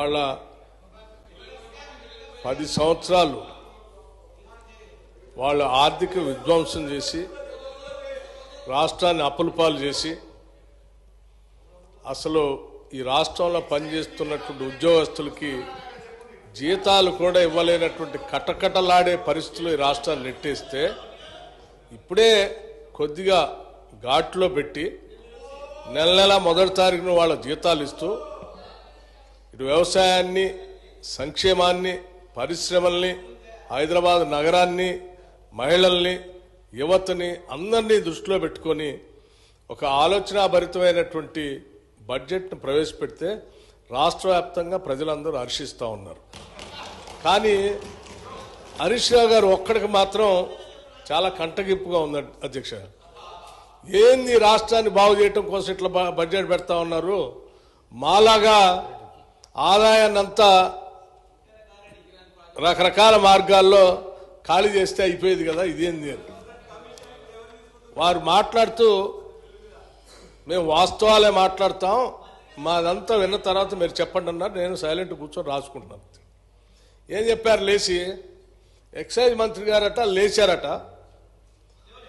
వాళ్ళ పది సంవత్సరాలు వాళ్ళ ఆర్థిక విధ్వంసం చేసి రాష్ట్రాన్ని అప్పులపాలు చేసి అసలు ఈ రాష్ట్రంలో పనిచేస్తున్నటువంటి ఉద్యోగస్తులకి జీతాలు కూడా ఇవ్వలేనటువంటి కటకటలాడే పరిస్థితులు ఈ రాష్ట్రాన్ని నెట్టేస్తే ఇప్పుడే కొద్దిగా ఘాట్లో పెట్టి నెల నెల మొదటి తారీఖున వాళ్ళ జీతాలు ఇస్తూ ఇటు వ్యవసాయాన్ని సంక్షేమాన్ని పరిశ్రమల్ని హైదరాబాద్ నగరాన్ని మహిళల్ని యువతని అందరినీ దృష్టిలో పెట్టుకొని ఒక ఆలోచనాభరితమైనటువంటి బడ్జెట్ను ప్రవేశపెడితే రాష్ట్ర వ్యాప్తంగా ప్రజలందరూ హర్షిస్తూ ఉన్నారు. కానీ హరీష్ రావు గారు ఒక్కడికి మాత్రం చాలా కంటగింపుగా ఉంది అధ్యక్ష. ఏంది రాష్ట్రాన్ని బాగు చేయటం కోసం ఇట్లా బడ్జెట్ పెడతా ఉన్నారు? మాలాగా ఆదాయాన్ని అంతా రకరకాల మార్గాల్లో ఖాళీ చేస్తే అయిపోయేది కదా ఇదేంది వారు మాట్లాడుతూ మేము వాస్తవాలే మాట్లాడతాం మాదంతా విన్న తర్వాత మీరు చెప్పండి అన్నారు నేను సైలెంట్ కూర్చొని రాసుకుంటున్నాను. ఏం చెప్పారు లేచి? ఎక్సైజ్ మంత్రి గారట లేచారట.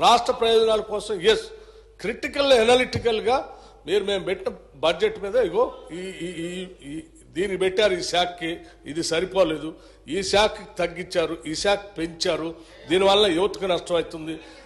రాష్ట్ర ప్రయోజనాల కోసం ఎస్ క్రిటికల్ ఎనాలిటికల్గా మీరు మేము పెట్టిన బడ్జెట్ మీద ఇగో ఈ ఈ- ఈ- ఈ దీన్ని పెట్టారు ఈ శాఖకి ఇది సరిపోలేదు. ఈ శాఖకి తగ్గించారు ఈ శాఖ పెంచారు. దీనివల్ల యువతకు నష్టం అవుతుంది.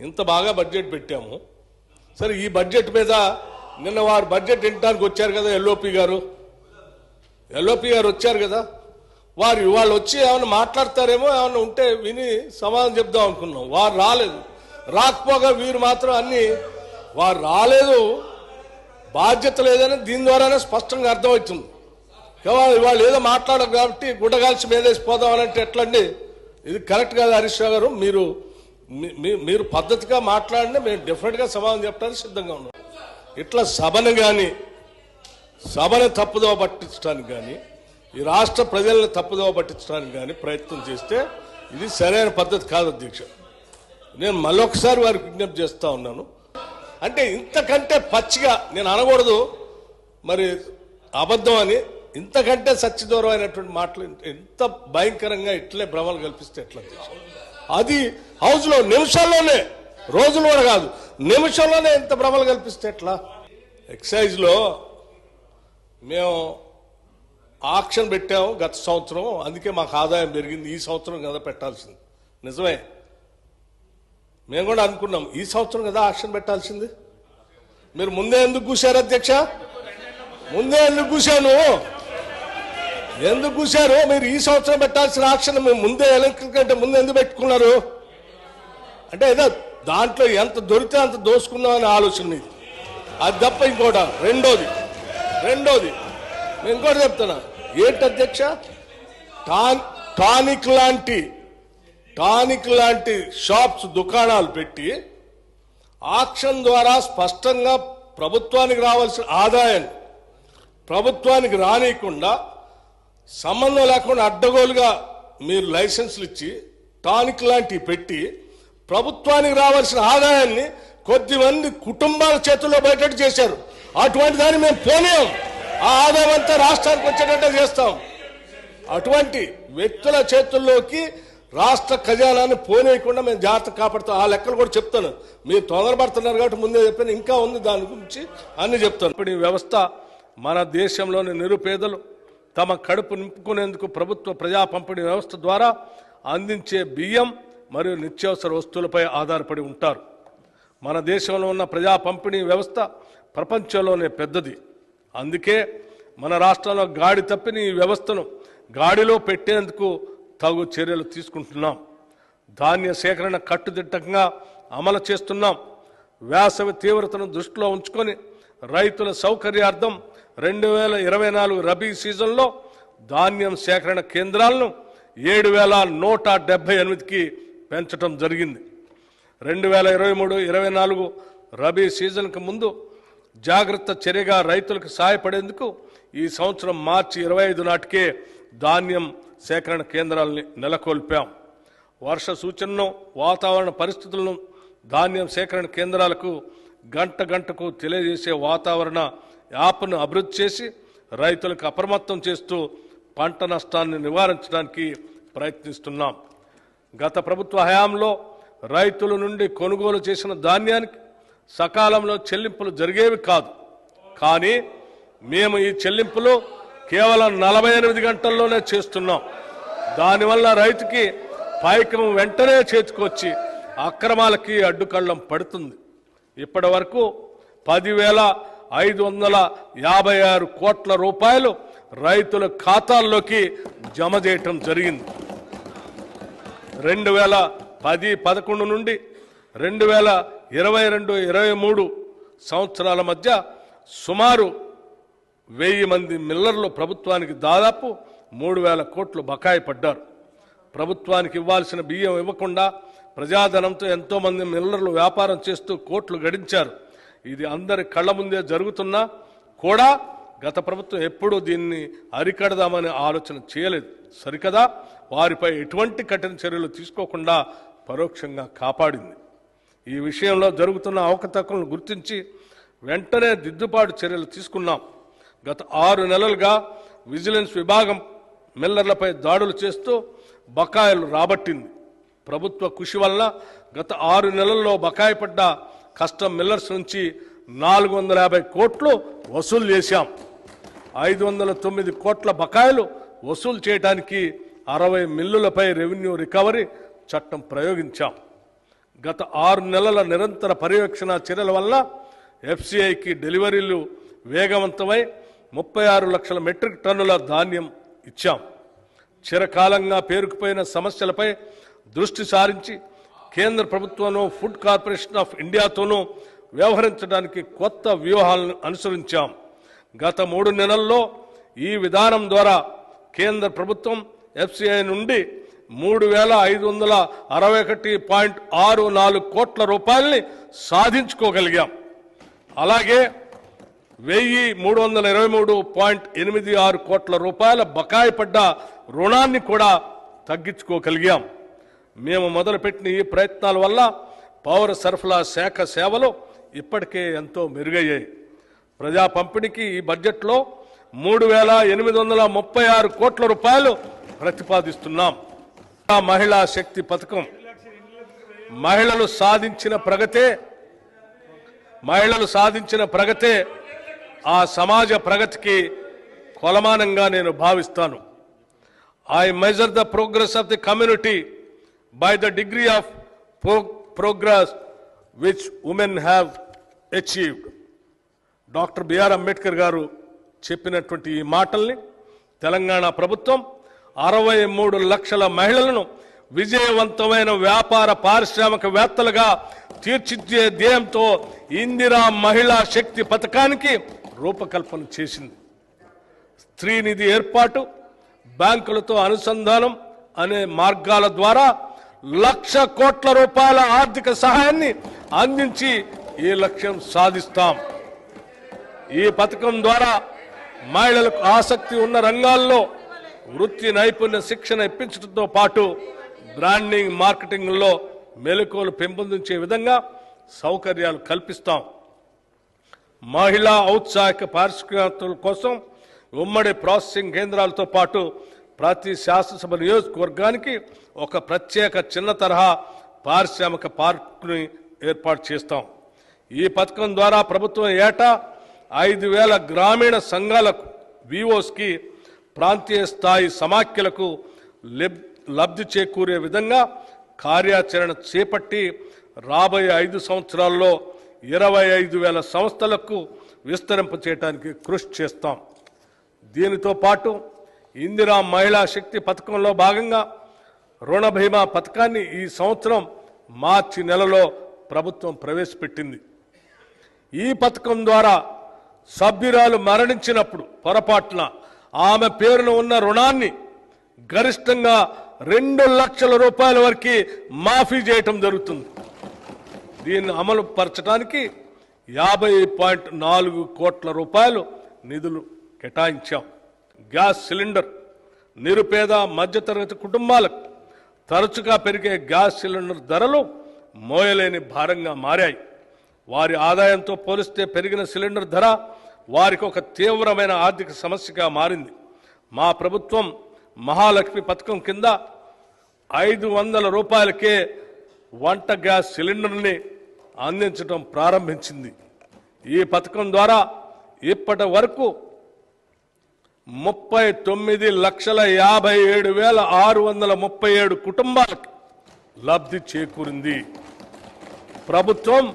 ఇంత బాగా బడ్జెట్ పెట్టాము. సరే ఈ బడ్జెట్ మీద నిన్న వారు బడ్జెట్ వినడానికి వచ్చారు కదా ఎల్ఓపి గారు? ఎల్ఓపి గారు వచ్చారు కదా? వారు వాళ్ళు వచ్చి ఏమైనా మాట్లాడతారేమో ఏమైనా ఉంటే విని సమాధానం చెప్దాం అనుకున్నాం. వారు రాలేదు. రాకపోగా వీరు మాత్రం అన్ని వారు రాలేదు. బాధ్యత లేదని దీని ద్వారానే స్పష్టంగా అర్థమవుతుంది. కేవలం వాళ్ళు ఏదో మాట్లాడరు కాబట్టి గుడ్డగాల్చి అని అంటే ఎట్లండి? ఇది కరెక్ట్ కాదు హరీష్ గారు. మీరు మీరు పద్ధతిగా మాట్లాడినా మేము డెఫినెట్గా సమాధానం చెప్పడానికి సిద్ధంగా ఉన్నాం. ఇట్లా సభను కానీ సభను తప్పుదోవ పట్టించడానికి కానీ ఈ రాష్ట్ర ప్రజల్ని తప్పుదోవ పట్టించడానికి కానీ ప్రయత్నం చేస్తే ఇది సరైన పద్ధతి కాదు అధ్యక్ష. నేను మళ్ళొకసారి వారికి విజ్ఞప్తి చేస్తా ఉన్నాను. అంటే ఇంతకంటే పచ్చిగా నేను అనకూడదు మరి అబద్ధం అని ఇంతకంటే సత్యదూరమైనటువంటి మాటలు ఎంత భయంకరంగా ఇట్లే భ్రమలు కల్పిస్తే ఎట్లా అధ్యక్ష? అది హౌస్లో నిమిషాల్లోనే రోజులు కూడా కాదు నిమిషంలోనే ఇంత భ్రమలు కల్పిస్తే ఎట్లా? ఎక్సైజ్లో మేము ఆక్షన్ పెట్టాము గత సంవత్సరం అందుకే మాకు ఆదాయం పెరిగింది. ఈ సంవత్సరం కదా పెట్టాల్సింది. నిజమే. మేము కూడా అనుకున్నాం ఈ సంవత్సరం కదా ఆక్షన్ పెట్టాల్సింది. మీరు ముందే ఎందుకు కూశారు అధ్యక్ష? ముందే ఎందుకు కూశాను? ఎందుకు కూశారు? మీరు ఈ సంవత్సరం పెట్టాల్సిన ఆక్షన్ ముందే ఎలక్ట్రిక్ కంటే ముందు ఎందుకు పెట్టుకున్నారు? అంటే ఏదో దాంట్లో ఎంత దొరికితే అంత దోసుకుందాం అనే ఆలోచన మీది. అది తప్ప ఇంకోట. రెండోది. రెండోది. నేను ఇంకోటి చెప్తున్నా. ఏంటి అధ్యక్ష? టాన్ టానిక్ లాంటి టానిక్ లాంటి షాప్స్ దుకాణాలు పెట్టి ఆక్షన్ ద్వారా స్పష్టంగా ప్రభుత్వానికి రావాల్సిన ఆదాయాన్ని ప్రభుత్వానికి రానియకుండా సంబంధం లేకుండా అడ్డగోలుగా మీరు లైసెన్సులు ఇచ్చి టానిక్ లాంటివి పెట్టి ప్రభుత్వానికి రావాల్సిన ఆదాయాన్ని కొద్దిమంది కుటుంబాల చేతుల్లో బయటట్టు చేశారు. అటువంటి దాన్ని మేము పోనీయం. ఆ ఆదాయం అంతా రాష్ట్రానికి వచ్చేటట్టే చేస్తాం. అటువంటి వ్యక్తుల చేతుల్లోకి రాష్ట్ర ఖజానాన్ని పోనీయకుండా మేము జాగ్రత్త కాపాడుతాం. ఆ లెక్కలు కూడా చెప్తాను. మీరు తొందరపడుతున్నారు కాబట్టి ముందే చెప్పాను. ఇంకా ఉంది దాని గురించి అన్ని చెప్తాను. ఇప్పుడు ఈ వ్యవస్థ మన దేశంలోని నిరుపేదలు తమ కడుపు నింపుకునేందుకు ప్రభుత్వ ప్రజా పంపిణీ వ్యవస్థ ద్వారా అందించే బియ్యం మరియు నిత్యావసర వస్తువులపై ఆధారపడి ఉంటారు. మన దేశంలో ఉన్న ప్రజా పంపిణీ వ్యవస్థ ప్రపంచంలోనే పెద్దది. అందుకే మన రాష్ట్రంలో గాడి తప్పిన ఈ వ్యవస్థను గాడిలో పెట్టేందుకు తగు చర్యలు తీసుకుంటున్నాం. ధాన్య సేకరణ కట్టుదిట్టంగా అమలు చేస్తున్నాం. వేసవి తీవ్రతను దృష్టిలో ఉంచుకొని రైతుల సౌకర్యార్థం రెండు వేల ఇరవై నాలుగు రబీ సీజన్లో ధాన్యం సేకరణ కేంద్రాలను ఏడు వేల నూట డెబ్బై ఎనిమిదికి పెంచడం జరిగింది. రెండు వేల ఇరవై మూడు ఇరవై నాలుగు రబీ సీజన్కి ముందు జాగ్రత్త చర్యగా రైతులకు సహాయపడేందుకు ఈ సంవత్సరం మార్చి ఇరవై ఐదు నాటికే ధాన్యం సేకరణ కేంద్రాలని నెలకొల్పాం. వర్ష సూచనను వాతావరణ పరిస్థితులను ధాన్యం సేకరణ కేంద్రాలకు గంట గంటకు తెలియజేసే వాతావరణ యాప్ను అభివృద్ధి చేసి రైతులకు అప్రమత్తం చేస్తూ పంట నష్టాన్ని నివారించడానికి ప్రయత్నిస్తున్నాం. గత ప్రభుత్వ హయాంలో రైతుల నుండి కొనుగోలు చేసిన ధాన్యానికి సకాలంలో చెల్లింపులు జరిగేవి కాదు. కానీ మేము ఈ చెల్లింపులు కేవలం నలభై ఎనిమిది గంటల్లోనే చేస్తున్నాం. దానివల్ల రైతుకి పైకం వెంటనే చేతికొచ్చి అక్రమాలకి అడ్డుకళ్ళం పడుతుంది. ఇప్పటి వరకు పదివేల ఐదు వందల యాభై ఆరు కోట్ల రూపాయలు రైతుల ఖాతాల్లోకి జమ చేయటం జరిగింది. రెండు వేల పది పదకొండు నుండి రెండు వేల ఇరవై రెండు ఇరవై మూడు సంవత్సరాల మధ్య సుమారు వెయ్యి మంది మిల్లర్లు ప్రభుత్వానికి దాదాపు మూడు వేల కోట్లు బకాయి పడ్డారు. ప్రభుత్వానికి ఇవ్వాల్సిన బియ్యం ఇవ్వకుండా ప్రజాధనంతో ఎంతోమంది మిల్లర్లు వ్యాపారం చేస్తూ కోట్లు గడించారు. ఇది అందరి కళ్ళ ముందే జరుగుతున్నా కూడా గత ప్రభుత్వం ఎప్పుడూ దీన్ని అరికడదామనే ఆలోచన చేయలేదు. సరికదా? వారిపై ఎటువంటి కఠిన చర్యలు తీసుకోకుండా పరోక్షంగా కాపాడింది. ఈ విషయంలో జరుగుతున్న అవకతవకలను గుర్తించి వెంటనే దిద్దుబాటు చర్యలు తీసుకున్నాం. గత ఆరు నెలలుగా విజిలెన్స్ విభాగం మిల్లర్లపై దాడులు చేస్తూ బకాయిలు రాబట్టింది. ప్రభుత్వ కృషి వల్ల గత ఆరు నెలల్లో బకాయి పడ్డ కస్టమ్ మిల్లర్స్ నుంచి నాలుగు వందల యాభై కోట్లు వసూలు చేశాం. ఐదు వందల తొమ్మిది కోట్ల బకాయిలు వసూలు చేయడానికి అరవై మిల్లులపై రెవెన్యూ రికవరీ చట్టం ప్రయోగించాం. గత ఆరు నెలల నిరంతర పర్యవేక్షణ చర్యల వల్ల ఎఫ్సిఐకి డెలివరీలు వేగవంతమై ముప్పై ఆరు లక్షల మెట్రిక్ టన్నుల ధాన్యం ఇచ్చాం. చిరకాలంగా పేరుకుపోయిన సమస్యలపై దృష్టి సారించి కేంద్ర ప్రభుత్వంలో ఫుడ్ కార్పొరేషన్ ఆఫ్ ఇండియాతోనూ వ్యవహరించడానికి కొత్త వ్యూహాలను అనుసరించాం. గత మూడు నెలల్లో ఈ విధానం ద్వారా కేంద్ర ప్రభుత్వం ఎఫ్సిఐ నుండి మూడు వేల ఐదు వందల అరవై ఒకటి పాయింట్ ఆరు నాలుగు కోట్ల రూపాయల్ని సాధించుకోగలిగాం. అలాగే వెయ్యి మూడు వందల ఇరవై మూడు పాయింట్ ఎనిమిది ఆరు కోట్ల రూపాయల బకాయి పడ్డ రుణాన్ని కూడా తగ్గించుకోగలిగాం. మేము మొదలుపెట్టిన ఈ ప్రయత్నాల వల్ల పౌర సరఫరా శాఖ సేవలు ఇప్పటికే ఎంతో మెరుగయ్యాయి. ప్రజా పంపిణీకి ఈ బడ్జెట్లో మూడు వేల ఎనిమిది వందల ముప్పై ఆరు కోట్ల రూపాయలు ప్రతిపాదిస్తున్నాం. ఆ మహిళా శక్తి పథకం మహిళలు సాధించిన ప్రగతే మహిళలు సాధించిన ప్రగతే ఆ సమాజ ప్రగతికి కొలమానంగా నేను భావిస్తాను. I measure the progress of the community by the degree of progress which women have achieved doctor B R Ambedkar గారు చెప్పినటువంటి ఈ మాటల్ని తెలంగాణ ప్రభుత్వం అరవై మూడు లక్షల మహిళలను విజయవంతమైన వ్యాపార పారిశ్రామికవేత్తలుగా తీర్చిదిద్దే ధ్యేయంతో ఇందిరా మహిళా శక్తి పథకానికి రూపకల్పన చేసింది. స్త్రీనిధి ఏర్పాటు బ్యాంకులతో అనుసంధానం అనే మార్గాల ద్వారా లక్ష కోట్ల రూపాయల ఆర్థిక సహాయాన్ని అందించి ఈ లక్ష్యం సాధిస్తాం. ఈ పథకం ద్వారా మహిళలకు ఆసక్తి ఉన్న రంగాల్లో వృత్తి నైపుణ్య శిక్షణ ఇప్పించడంతో పాటు బ్రాండింగ్ మార్కెటింగ్లో మెలకువలు పెంపొందించే విధంగా సౌకర్యాలు కల్పిస్తాం. మహిళా ఔత్సాహిక పారిశ్రామికవేత్తల కోసం ఉమ్మడి ప్రాసెసింగ్ కేంద్రాలతో పాటు ప్రతి శాసనసభ నియోజకవర్గానికి ఒక ప్రత్యేక చిన్న తరహా పారిశ్రామిక పార్కుని ఏర్పాటు చేస్తాం. ఈ పథకం ద్వారా ప్రభుత్వం ఏటా ఐదు వేల గ్రామీణ సంఘాలకు వివోస్కి ప్రాంతీయ స్థాయి సమాఖ్యలకు లబ్ధి చేకూరే విధంగా కార్యాచరణ చేపట్టి రాబోయే ఐదు సంవత్సరాల్లో ఇరవై ఐదు వేల సంస్థలకు విస్తరింప చేయడానికి కృషి చేస్తాం. దీనితో పాటు ఇందిరా మహిళా శక్తి పథకంలో భాగంగా రుణ బీమా పథకాన్ని ఈ సంవత్సరం మార్చి నెలలో ప్రభుత్వం ప్రవేశపెట్టింది. ఈ పథకం ద్వారా సభ్యురాలు మరణించినప్పుడు పొరపాటున ఆమె పేరున ఉన్న రుణాన్ని గరిష్టంగా రెండు లక్షల రూపాయల వరకు మాఫీ చేయటం జరుగుతుంది. దీన్ని అమలు పరచడానికి యాభై పాయింట్ నాలుగు కోట్ల రూపాయలు నిధులు కేటాయించాం. గ్యాస్ సిలిండర్ నిరుపేద మధ్యతరగతి కుటుంబాలకు తరచుగా పెరిగే గ్యాస్ సిలిండర్ ధరలు మోయలేని భారంగా మారాయి. వారి ఆదాయంతో పోలిస్తే పెరిగిన సిలిండర్ ధర వారికి ఒక తీవ్రమైన ఆర్థిక సమస్యగా మారింది. మా ప్రభుత్వం మహాలక్ష్మి పథకం కింద ఐదు వందల రూపాయలకే వంట గ్యాస్ సిలిండర్ని అందించడం ప్రారంభించింది. ఈ పథకం ద్వారా ఇప్పటి వరకు ముప్పై తొమ్మిది లక్షల యాభై ఏడు వేల ఆరు వందల ముప్పై ఏడు కుటుంబాలకు లబ్ధి చేకూరింది. ప్రభుత్వం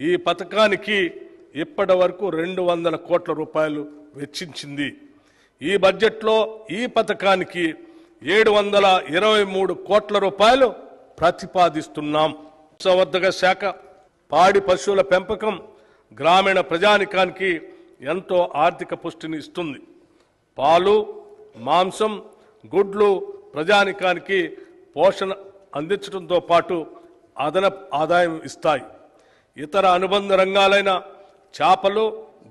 ఈ పథకానికి ఇప్పటి వరకు రెండు వందల కోట్ల రూపాయలు వెచ్చించింది. ఈ బడ్జెట్లో ఈ పథకానికి ఏడు వందల ఇరవై మూడు కోట్ల రూపాయలు ప్రతిపాదిస్తున్నాం. పశువర్ధక శాఖ పాడి పశువుల పెంపకం గ్రామీణ ప్రజానికానికి ఎంతో ఆర్థిక పుష్టిని ఇస్తుంది. పాలు మాంసం గుడ్లు ప్రజానికానికి పోషణ అందించడంతో పాటు అదనపు ఆదాయం ఇస్తాయి. ఇతర అనుబంధ రంగాలైన చేపలు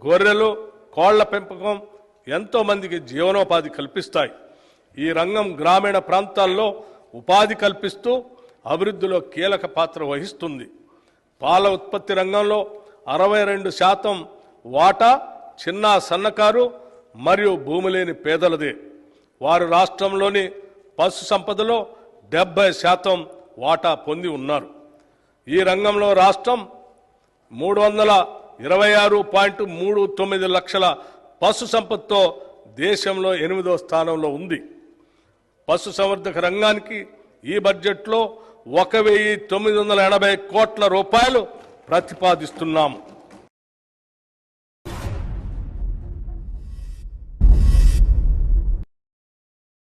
గొర్రెలు కోళ్ళ పెంపకం ఎంతో మందికి జీవనోపాధి కల్పిస్తాయి. ఈ రంగం గ్రామీణ ప్రాంతాల్లో ఉపాధి కల్పిస్తూ అభివృద్ధిలో కీలక పాత్ర వహిస్తుంది. పాల ఉత్పత్తి రంగంలో అరవై రెండు శాతం వాటా చిన్న సన్నకారు మరియు భూమి లేని పేదలదే. వారు రాష్ట్రంలోని పశు సంపదలో డెబ్బై శాతం వాటా పొంది ఉన్నారు. ఈ రంగంలో రాష్ట్రం మూడు వందల ఇరవై ఆరు పాయింట్ మూడు తొమ్మిది లక్షల పశు సంపదతో దేశంలో ఎనిమిదో స్థానంలో ఉంది. పశు సంవర్ధక రంగానికి ఈ బడ్జెట్లో ఒక వెయ్యి తొమ్మిది వందల ఎనభై కోట్ల రూపాయలు ప్రతిపాదిస్తున్నాము.